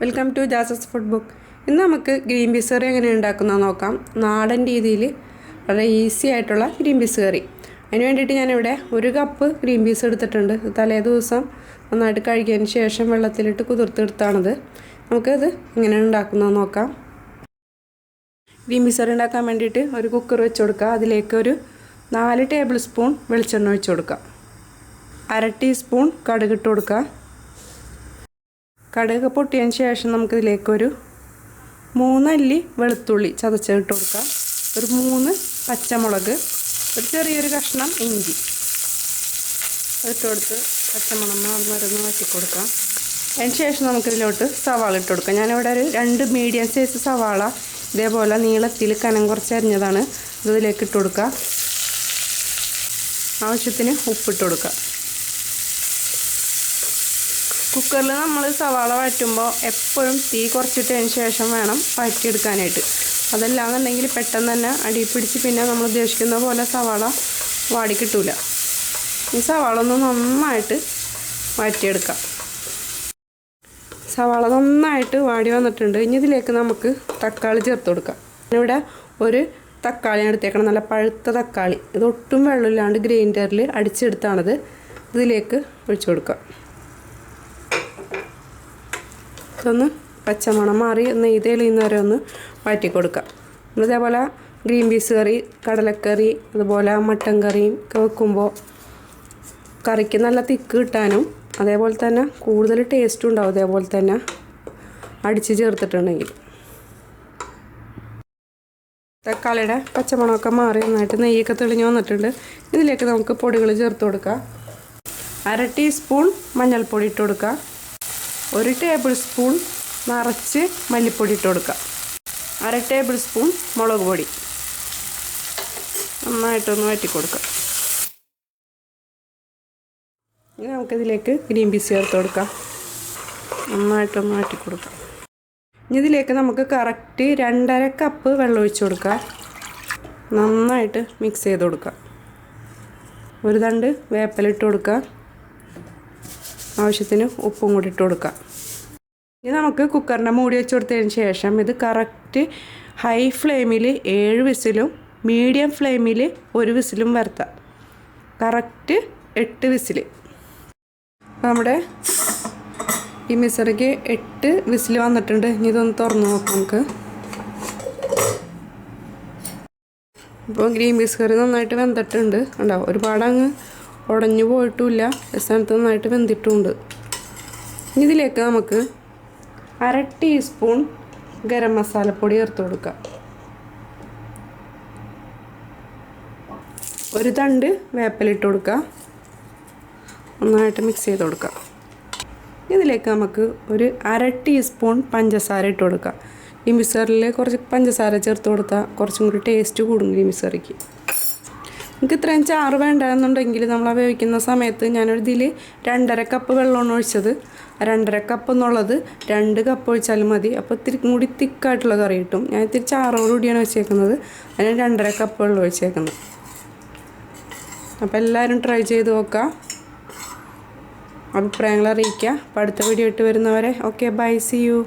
Welcome to Jazz's food book. ഇന്ന് നമുക്ക് green peas കറി എങ്ങനെ ഉണ്ടാക്കുന്നത് നോക്കാം. നാടൻ രീതിയിൽ വളരെ ഈസി ആയിട്ടുള്ള ഗ്രീൻ പീസ് കറി. അതിന് വേണ്ടിയിട്ട് ഞാനിവിടെ ഒരു കപ്പ് ഗ്രീൻ പീസ് എടുത്തിട്ടുണ്ട്. തലേ ദിവസം നന്നായിട്ട് കഴുകിയതിന് ശേഷം വെള്ളത്തിലിട്ട് കുതിർത്തെടുത്താണിത്. നമുക്കത് എങ്ങനെയാണ് ഉണ്ടാക്കുന്നത് നോക്കാം. ഗ്രീൻ പീസ് കറി ഉണ്ടാക്കാൻ വേണ്ടിയിട്ട് ഒരു കുക്കർ വെച്ച് കൊടുക്കുക. അതിലേക്ക് ഒരു നാല് ടേബിൾ സ്പൂൺ വെളിച്ചെണ്ണ ഒഴിച്ച് കൊടുക്കുക അര ടീസ്പൂൺ കടുകിട്ട് കൊടുക്കുക. കടുക് പൊട്ടിയതിന് ശേഷം നമുക്കിതിലേക്കൊരു മൂന്നല്ലി വെളുത്തുള്ളി ചതച്ചിട്ട് കൊടുക്കാം ഒരു മൂന്ന് പച്ചമുളക് ഒരു ചെറിയൊരു കഷ്ണം ഇഞ്ചി ഇട്ട് കൊടുത്ത് പച്ചമുളക് മറന്ന് വറ്റി കൊടുക്കാം അതിന് ശേഷം നമുക്കിതിലോട്ട് സവാള ഇട്ട് കൊടുക്കാം. ഞാനിവിടെ ഒരു രണ്ട് മീഡിയം സൈസ് സവാള ഇതേപോലെ നീളത്തിൽ കനം കുറച്ച് അരിഞ്ഞതാണ് ഇതിലേക്ക് ഇട്ട് കൊടുക്കുക. ആവശ്യത്തിന് ഉപ്പിട്ട് കൊടുക്കുക. കുക്കറിൽ നമ്മൾ സവാള വഴറ്റുമ്പോൾ എപ്പോഴും തീ കുറച്ചിട്ടതിന് ശേഷം വേണം വഴറ്റിയെടുക്കാനായിട്ട്. അതല്ലാന്നുണ്ടെങ്കിൽ പെട്ടെന്ന് തന്നെ അടി പിടിച്ച് പിന്നെ നമ്മൾ ഉദ്ദേശിക്കുന്ന പോലെ സവാള വാടി കിട്ടൂല. ഈ സവാള ഒന്ന് നന്നായിട്ട് വഴറ്റിയെടുക്കാം. സവാള നന്നായിട്ട് വാടി വന്നിട്ടുണ്ട്. ഇനി ഇതിലേക്ക് നമുക്ക് തക്കാളി ചേർത്ത് കൊടുക്കാം. ഇവിടെ ഒരു തക്കാളി എടുത്തേക്കണം. നല്ല പഴുത്ത തക്കാളി. ഇത് ഒട്ടും വെള്ളമില്ലാണ്ട് ഗ്രൈൻഡറിൽ അടിച്ചെടുത്താണത്. ഇതിലേക്ക് ഒഴിച്ചു കൊടുക്കുക. ഇതൊന്ന് പച്ചമണം മാറി ഒന്ന് ഇത് വരെ ഒന്ന് വഴറ്റി കൊടുക്കാം ഇതേപോലെ ഗ്രീൻ പീസ് കറി കടലക്കറി അതുപോലെ മട്ടൻ കറിയും ഒക്കെ വെക്കുമ്പോൾ കറിക്ക് നല്ല തിക്ക് കിട്ടാനും അതേപോലെ തന്നെ കൂടുതൽ ടേസ്റ്റും ഉണ്ടാവും അതേപോലെ തന്നെ അടിച്ച് ചേർത്തിട്ടുണ്ടെങ്കിൽ. തക്കാളിയുടെ പച്ചമണമൊക്കെ മാറി നന്നായിട്ട് നെയ്യൊക്കെ തെളിഞ്ഞു വന്നിട്ടുണ്ട്. ഇതിലേക്ക് നമുക്ക് പൊടികൾ ചേർത്ത് കൊടുക്കാം. അര ടീസ്പൂൺ മഞ്ഞൾപ്പൊടി ഇട്ട് കൊടുക്കുക. ഒരു ടേബിൾ സ്പൂൺ നിറച്ച് മല്ലിപ്പൊടി ഇട്ട് കൊടുക്കുക. അര ടേബിൾ സ്പൂൺ മുളക് പൊടി. നന്നായിട്ടൊന്ന് വറ്റി കൊടുക്കാം ഇനി നമുക്കിതിലേക്ക് ഗ്രീൻ പീസ് ചേർത്ത് കൊടുക്കാം. നന്നായിട്ടൊന്ന് വറ്റി കൊടുക്കാം. ഇതിലേക്ക് നമുക്ക് കറക്റ്റ് രണ്ടര കപ്പ് വെള്ളം ഒഴിച്ച് കൊടുക്കുക നന്നായിട്ട് മിക്സ് ചെയ്ത് കൊടുക്കുക ഒരു തണ്ട് വേപ്പലിട്ട് കൊടുക്കുക ആവശ്യത്തിന് ഉപ്പും കൂടി ഇട്ട് കൊടുക്കുക ഇനി നമുക്ക് കുക്കറിന്റെ മൂടി വെച്ച് കൊടുത്തതിന് ശേഷം ഇത് കറക്റ്റ് ഹൈ ഫ്ലെയിമിൽ ഏഴ് വിസിലും മീഡിയം ഫ്ലെയിമിൽ ഒരു വിസിലും വരുത്താം. കറക്റ്റ് എട്ട് വിസിൽ നമ്മുടെ ഈ മിസറിക്ക് എട്ട് വിസിൽ വന്നിട്ടുണ്ട്. ഇനി ഇതൊന്ന് തുറന്ന് നോക്കാം നമുക്ക്. ഇപ്പോൾ ഗ്രീൻ പീസ് കറി നന്നായിട്ട് വെന്തിട്ടുണ്ട്. ഉണ്ടാവും ഒരുപാട് അങ്ങ് ഉടഞ്ഞു പോയിട്ടുമില്ല സ്ഥാനത്ത് നന്നായിട്ട് വെന്തിട്ടുമുണ്ട് ഇനി ഇതിലേക്ക് നമുക്ക് അര ടീസ്പൂൺ ഗരം മസാലപ്പൊടി ചേർത്ത് കൊടുക്കാം. ഒരു തണ്ട് വേപ്പലിട്ട് കൊടുക്കുക നന്നായിട്ട് മിക്സ് ചെയ്ത് കൊടുക്കുക ഇതിലേക്ക് നമുക്ക് ഒരു അര ടീസ്പൂൺ പഞ്ചസാര ഇട്ട് കൊടുക്കാം. ഈ മിക്സറിൽ കുറച്ച് പഞ്ചസാര ചേർത്ത് കൊടുത്താൽ കുറച്ചും കൂടി ടേസ്റ്റ് കൂടും ഈ മിക്സറിക്ക് നമുക്ക് ഇത്രയും ചാറ് വേണ്ടെന്നുണ്ടെങ്കിൽ നമ്മൾ വേവിക്കുന്ന സമയത്ത് ഞാനൊരു ഇതിൽ രണ്ടര കപ്പ് വെള്ളമാണ് ഒഴിച്ചത്. രണ്ടര കപ്പ് എന്നുള്ളത് രണ്ട് കപ്പ് ഒഴിച്ചാലും മതി. അപ്പോൾ ഇത്തിരി കൂടി തിക്കായിട്ടുള്ള കറി കിട്ടും. ഞാൻ ഇത്തിരി ചാറോടുകൂടിയാണ് വെച്ചേക്കുന്നത്. അതിന് രണ്ടര കപ്പ് വെള്ളം ഒഴിച്ചേക്കുന്നത്. അപ്പോൾ എല്ലാവരും ട്രൈ ചെയ്ത് നോക്കുക അഭിപ്രായങ്ങൾ അറിയിക്കുക. അപ്പോൾ അടുത്ത വീഡിയോ ഇട്ട് വരുന്നവരെ ഓക്കെ ബൈ സി യു